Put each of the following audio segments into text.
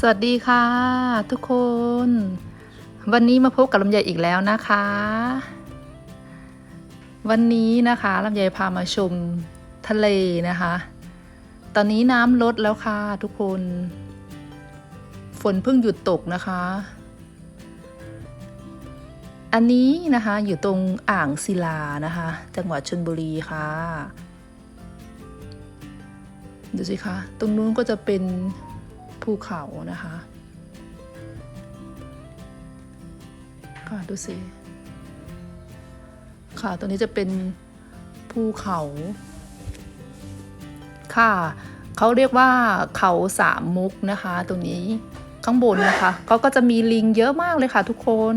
สวัสดีค่ะ ทุกคน วันนี้มาพบกับลำไยอีกแล้วนะคะ วันนี้นะคะลำไยพามาชมทะเลนะคะ ตอนนี้น้ำลดแล้วค่ะทุกคน ฝนเพิ่งหยุดตกนะคะ อันนี้นะคะอยู่ตรงอ่างศิลานะคะ จังหวัดชลบุรีค่ะ ดูสิคะ ตรงนู้นก็จะเป็น ภูเขานะคะ ค่ะดูสิ ค่ะตัวนี้จะเป็นภูเขา ค่ะเขาเรียกว่าเขาสามมุกนะคะ ตรงนี้ข้างบนนะคะเขาก็จะมีลิงเยอะมากเลยค่ะทุกคน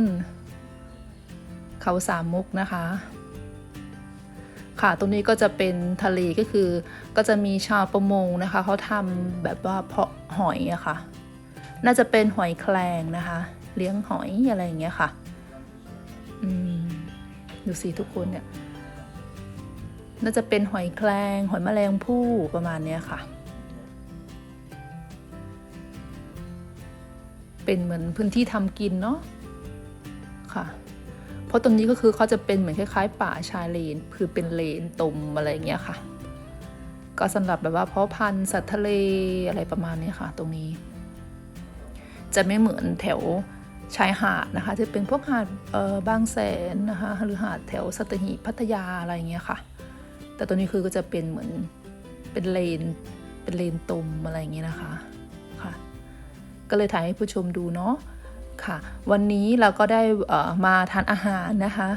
เขาสามมุกนะคะ ค่ะ ตรงนี้ก็จะเป็นทะเลก็คือ ก็จะมีชาวประมงนะคะเขาทำแบบว่าเพาะหอยอะค่ะ น่าจะเป็นหอยแครงนะคะ เลี้ยงหอยอะไรอย่างเงี้ยค่ะอืมดูสิทุกคนเนี่ยน่าจะเป็นหอยแครงหอยแมลงภู่ประมาณเนี้ยค่ะ เป็นเหมือนพื้นที่ทำกินเนาะค่ะ เพราะตรงนี้ก็คือเขาจะเป็นเหมือนคล้ายๆ ป่าชายเลน คือเป็นเลนตมอะไรอย่างเงี้ยค่ะ ก็สำหรับแบบว่าเพาะพันธุ์สัตว์ทะเลอะไรประมาณนี้ค่ะ ตรงนี้ จะไม่เหมือนแถวชายหาดนะคะที่เป็นพวกหาดบางแสนนะคะ หรือหาดแถวสัตหีบพัทยาอะไรอย่างเงี้ยค่ะ แต่ตัวนี้คือก็จะเป็นเหมือนเป็นเลน เป็นเลนตมอะไรอย่างเงี้ยนะคะ ค่ะ ก็เลยถ่ายให้ผู้ชมดูเนาะ ค่ะ วันนี้เราก็ได้มาทานอาหารนะคะ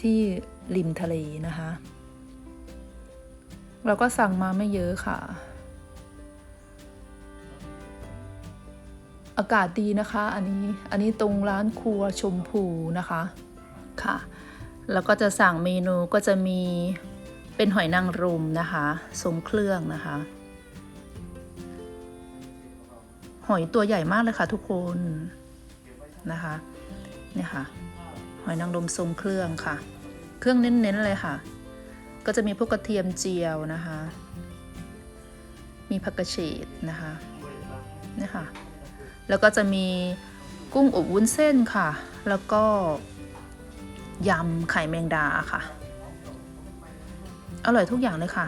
ที่ริมทะเลนะคะ เราก็สั่งมาไม่เยอะค่ะ อากาศดีนะคะ อันนี้อันนี้ตรงร้านครัวชมพูนะคะค่ะ แล้วก็จะสั่งเมนูก็จะมีเป็นหอยนางรมนะคะทรงเครื่องนะคะ หอยตัวใหญ่มากเลยค่ะทุกคนนะคะเนี่ยค่ะ หอยนางรมทรงเครื่องค่ะ เครื่องเน้นๆเลยค่ะ ก็จะมีพวกกระเทียมเจียวนะคะ มีผักกระเฉดนะคะเนี่ยค่ะ แล้วก็จะมีกุ้งอบวุ้นเส้นค่ะ แล้วก็ยำไข่แมงดาค่ะ อร่อยทุกอย่างเลยค่ะ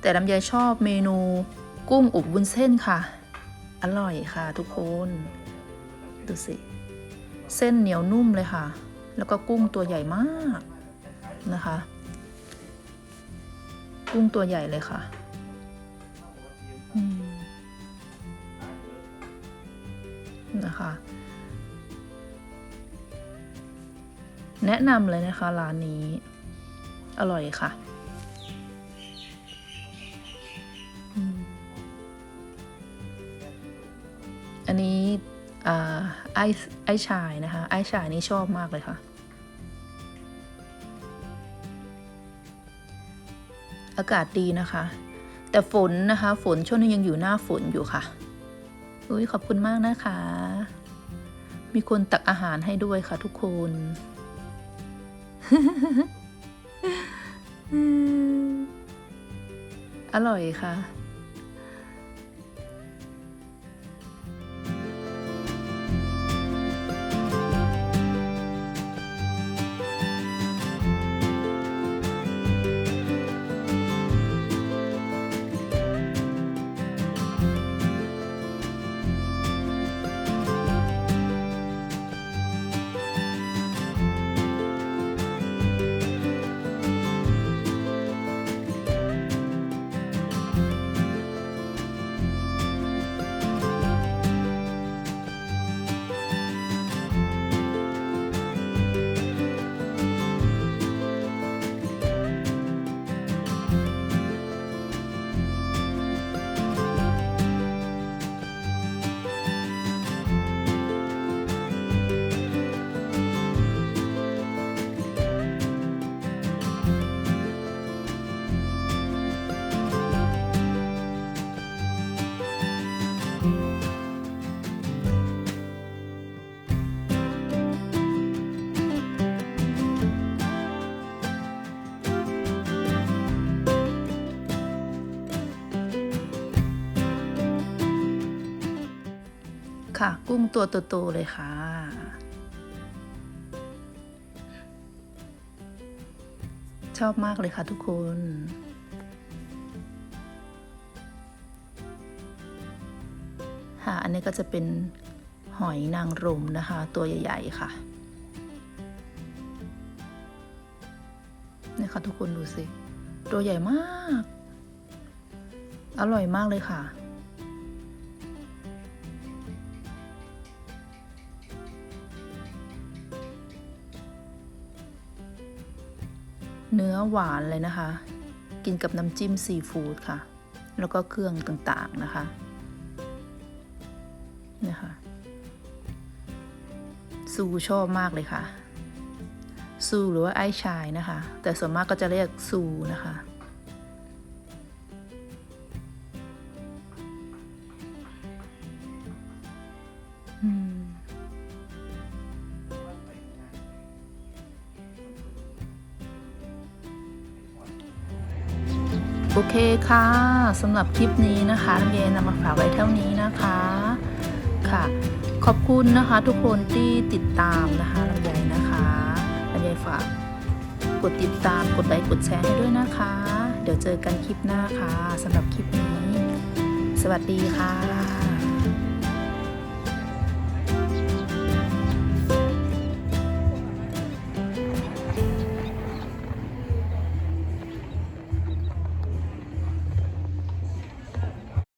แต่ลำไยชอบเมนูกุ้งอบวุ้นเส้นค่ะ ร่อยค่ะทุกคน ดูสิ เส้นเหนียวนุ่มเลยค่ะ แล้วก็กุ้งตัวใหญ่มากนะคะ กุ้งตัวใหญ่เลยค่ะนะคะ แนะนำเลยนะคะร้านนี้ อร่อยค่ะ อันนี้อ่าไอไอชายนะคะ ไอชายนี่ชอบมากเลยค่ะ อากาศดีนะคะ แต่ฝนนะคะ ฝนช่วงนี้ยังอยู่หน้าฝนอยู่ค่ะ อุ้ยขอบคุณมากนะคะ มีคนตักอาหารให้ด้วยค่ะทุกคนอร่อยค่ะ ค่ะ กุ้งตัวโตๆเลยค่ะ ชอบมากเลยค่ะทุกคนค่ะอันนี้ก็จะเป็นหอยนางรมนะคะ ตัวใหญ่ๆค่ะนี่ค่ะทุกคนดูสิ ตัวใหญ่มาก อร่อยมากเลยค่ะ เนื้อหวานเลยนะคะ กินกับน้ำจิ้มซีฟู้ดค่ะ แล้วก็เครื่องต่างๆนะคะนะคะซูชอบมากเลยค่ะซูหรือว่าไอ้ชายนะคะ แต่ส่วนมากก็จะเรียกซูนะคะอืม โอเคค่ะสำหรับคลิปนี้นะคะลำไยนำมาฝากไว้เท่านี้นะคะค่ะ ขอบคุณนะคะทุกคนที่ติดตามนะคะลำไยนะคะลำไยฝากกดติดตามกดไลค์กดแชร์ให้ด้วยนะคะ เดี๋ยวเจอกันคลิปหน้าค่ะสำหรับคลิปนี้ สวัสดีค่ะ